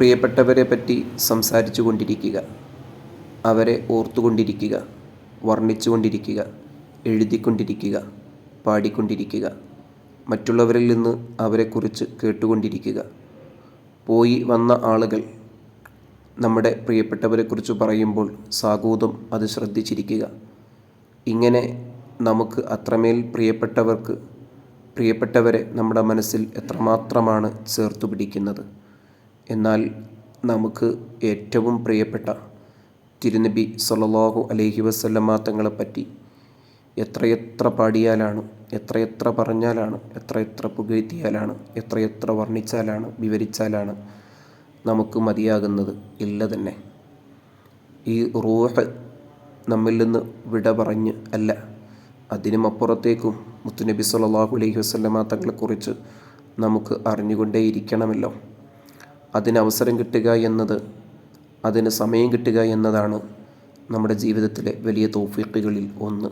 പ്രിയപ്പെട്ടവരെ പറ്റി സംസാരിച്ചു കൊണ്ടിരിക്കുക. അവരെ ഓർത്തുകൊണ്ടിരിക്കുക വർണിച്ചുകൊണ്ടിരിക്കുക എഴുതിക്കൊണ്ടിരിക്കുക പാടിക്കൊണ്ടിരിക്കുക മറ്റുള്ളവരിൽ നിന്ന് അവരെക്കുറിച്ച് കേട്ടുകൊണ്ടിരിക്കുക. പോയി വന്ന ആളുകൾ നമ്മുടെ പ്രിയപ്പെട്ടവരെക്കുറിച്ച് പറയുമ്പോൾ സാഗൂതം അത് ശ്രദ്ധിച്ചിരിക്കുക. ഇങ്ങനെ നമുക്ക് അത്രമേൽ പ്രിയപ്പെട്ടവർക്ക് പ്രിയപ്പെട്ടവരെ നമ്മുടെ മനസ്സിൽ എത്രമാത്രമാണ് ചേർത്തു പിടിക്കുന്നത് എന്നാൽ നമുക്ക് ഏറ്റവും പ്രിയപ്പെട്ട തിരുനബി സല്ലല്ലാഹു അലൈഹി വസല്ലമ തങ്ങളെപ്പറ്റി എത്രയെത്ര പാടിയാലാണ് എത്രയെത്ര പറഞ്ഞാലാണ് എത്രയെത്ര പുകഴ്ത്തിയാലാണ് എത്രയെത്ര വർണിച്ചാലാണ് വിവരിച്ചാലാണ് നമുക്ക് മതിയാകുന്നത് ഇല്ല തന്നെ. ഈ റൂഹ് നമ്മിൽ നിന്ന് വിട പറഞ്ഞ് അല്ല അതിനും അപ്പുറത്തേക്കും മുത്തുനബി സല്ലല്ലാഹു അലൈഹി വസല്ലമ തങ്ങളെക്കുറിച്ച് നമുക്ക് അറിഞ്ഞുകൊണ്ടേയിരിക്കണമല്ലോ. അതിന് അവസരം കിട്ടുക എന്നത് അതിന് സമയം കിട്ടുക എന്നതാണ് നമ്മുടെ ജീവിതത്തിലെ വലിയ തോഫീക്കുകളിൽ ഒന്ന്.